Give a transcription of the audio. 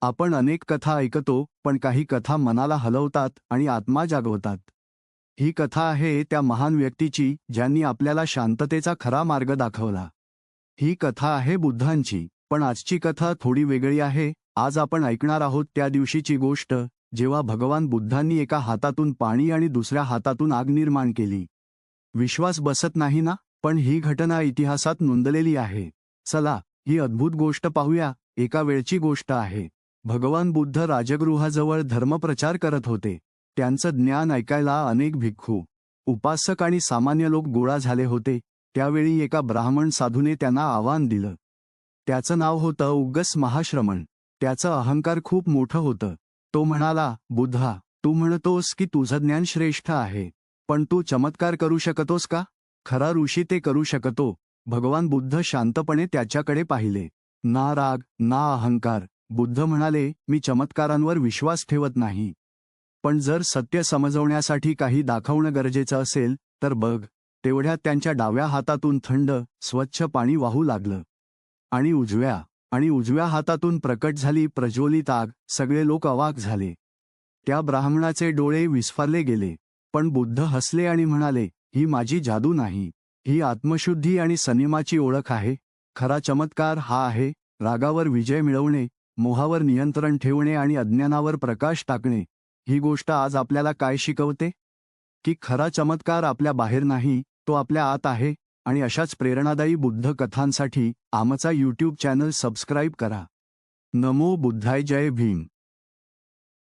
आपण अनेक कथा ऐकतो पण काही कथा मनाला हलवतात आणि आत्मा जागवतात. ही कथा आहे त्या महान व्यक्तीची ज्यांनी आपल्याला शांततेचा खरा मार्ग दाखवला. ही कथा आहे बुद्धांची पण आजची कथा थोडी वेगळी आहे. आज आपण ऐकणार आहोत त्या दिवशीची गोष्ट जेव्हा भगवान बुद्धांनी एका हातातून पाणी आणि दुसऱ्या हातातून आग निर्माण केली. विश्वास बसत नाही ना? पण ही घटना इतिहासात नोंदलेली आहे. चला ही अद्भुत गोष्ट पाहूया एका वेळची गोष्ट आहे. भगवान बुद्ध राजगृहाजवळ धर्मप्रचार करत होते. त्यांचं ज्ञान ऐकायला अनेक भिक्खू उपासक आणि सामान्य लोक गोळा झाले होते. त्यावेळी एका ब्राह्मण साधूने त्यांना आव्हान दिलं. त्याचं नाव होतं उग्गस महाश्रमण. त्याचं अहंकार खूप मोठं होतं. तो म्हणाला बुद्धा तू म्हणतोस की तुझं ज्ञान श्रेष्ठ आहे. पण तू चमत्कार करू शकतोस का? खरा ऋषी ते करू शकतो. भगवान बुद्ध शांतपणे त्याच्याकडे पाहिले. ना राग ना अहंकार बुद्ध म्हणाले मी चमत्कारांवर विश्वास ठेवत नाही. पण जर सत्य समजवण्यासाठी काही दाखवणं गरजेचं असेल तर बघ तेवढ्यात त्यांच्या डाव्या हातातून थंड स्वच्छ पाणी वाहू लागलं. आणि उजव्या आणि उजव्या हातातून प्रकट झाली प्रज्वलित आग सगळे लोक अवाक झाले. त्या ब्राह्मणाचे डोळे विस्फारले गेले. पण बुद्ध हसले आणि म्हणाले ही माझी जादू नाही. ही आत्मशुद्धी आणि संयमाची ओळख आहे. खरा चमत्कार हा आहे रागावर विजय मिळवणे मोहावर नियंत्रण ठेवणे आणि अज्ञानावर प्रकाश टाकणे ही गोष्ट आज आपल्याला काय शिकवते? की खरा चमत्कार आपल्या बाहेर नाही तो आपल्या आत आहे आणि अशाच प्रेरणादायी बुद्ध कथांसाठी आमचा यूट्यूब चॅनल सबस्क्राईब करा. नमो बुद्धाय जय भीम.